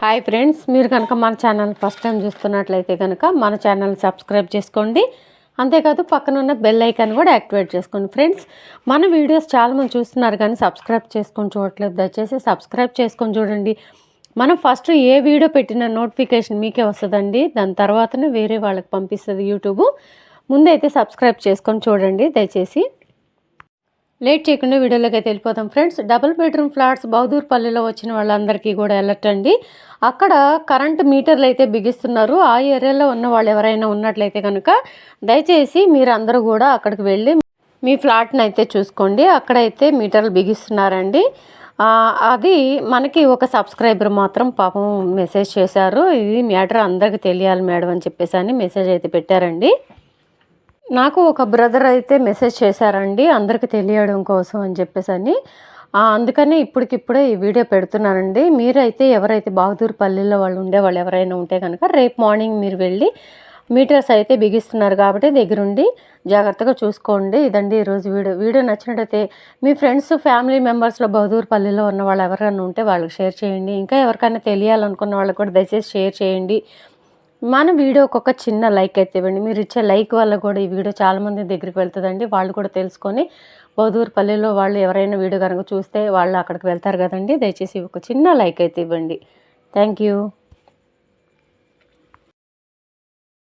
Hi friends మీరు కనుక మన ఛానల్ ఫస్ట్ టైం చూస్తున్నట్లయితే కనుక మన ఛానల్ సబ్స్క్రైబ్ చేసుకోండి. అంతేకాదు పక్కన ఉన్న బెల్ ఐకాన్ కూడా యాక్టివేట్ చేసుకోండి ఫ్రెండ్స్ మన వీడియోస్ చాలామంది చూస్తున్నారు కానీ సబ్స్క్రైబ్ చేసుకొని చూడట్లేదు. దయచేసి సబ్స్క్రైబ్ చేసుకొని చూడండి. మనం ఫస్ట్ ఏ వీడియో పెట్టిన నోటిఫికేషన్ మీకే వస్తుందండి. దాని తర్వాతనే వేరే వాళ్ళకి పంపిస్తుంది యూట్యూబ్ ముందైతే సబ్స్క్రైబ్ చేసుకొని చూడండి. దయచేసి లేట్ చేయకుండా వీడియోలోకి అయితే వెళ్ళిపోతాం ఫ్రెండ్స్ డబుల్ బెడ్రూమ్ ఫ్లాట్స్ బౌదూర్పల్లిలో వచ్చిన వాళ్ళందరికీ కూడా వెళ్ళటండి అక్కడ కరెంట్ మీటర్లు అయితే బిగిస్తున్నారు. ఆ ఏరియాలో ఉన్న వాళ్ళు ఎవరైనా ఉన్నట్లయితే కనుక దయచేసి మీరు అందరూ కూడా అక్కడికి వెళ్ళి మీ ఫ్లాట్ని అయితే చూసుకోండి. అక్కడైతే మీటర్లు బిగిస్తున్నారండి. అది మనకి ఒక సబ్స్క్రైబర్ మాత్రం పాపం మెసేజ్ చేశారు. ఇది మ్యాటర్ అందరికీ తెలియాలి మేడం అని చెప్పేసి అని మెసేజ్ అయితే పెట్టారండి. నాకు ఒక బ్రదర్ అయితే మెసేజ్ చేశారండి అందరికి తెలియడం కోసం అని చెప్పేసి అని అందుకనే ఇప్పటికిప్పుడే ఈ వీడియో పెడుతున్నానండి. మీరైతే ఎవరైతే బహదూర్ పల్లెలో వాళ్ళు ఉండే వాళ్ళు ఎవరైనా ఉంటే కనుక రేపు మార్నింగ్ మీరు వెళ్ళి మీటర్స్ అయితే బిగిస్తున్నారు కాబట్టి దగ్గరుండి జాగ్రత్తగా చూసుకోండి. ఇదండి ఈరోజు వీడియో. వీడియో నచ్చినట్టయితే మీ ఫ్రెండ్స్ ఫ్యామిలీ మెంబర్స్లో బహదూర్ పల్లెలో ఉన్న వాళ్ళు ఎవరైనా ఉంటే వాళ్ళకి షేర్ చేయండి. ఇంకా ఎవరికైనా తెలియాలనుకున్న వాళ్ళకి కూడా దయచేసి షేర్ చేయండి. మన వీడియోకి ఒక చిన్న లైక్ అయితే ఇవ్వండి. మీరు ఇచ్చే లైక్ వల్ల కూడా ఈ వీడియో చాలామంది దగ్గరికి వెళ్తుందండి. వాళ్ళు కూడా తెలుసుకొని బౌదూరు పల్లెలో వాళ్ళు ఎవరైనా వీడియో కనుక చూస్తే వాళ్ళు అక్కడికి వెళ్తారు కదండి. దయచేసి ఒక చిన్న లైక్ అయితే ఇవ్వండి. Thank you.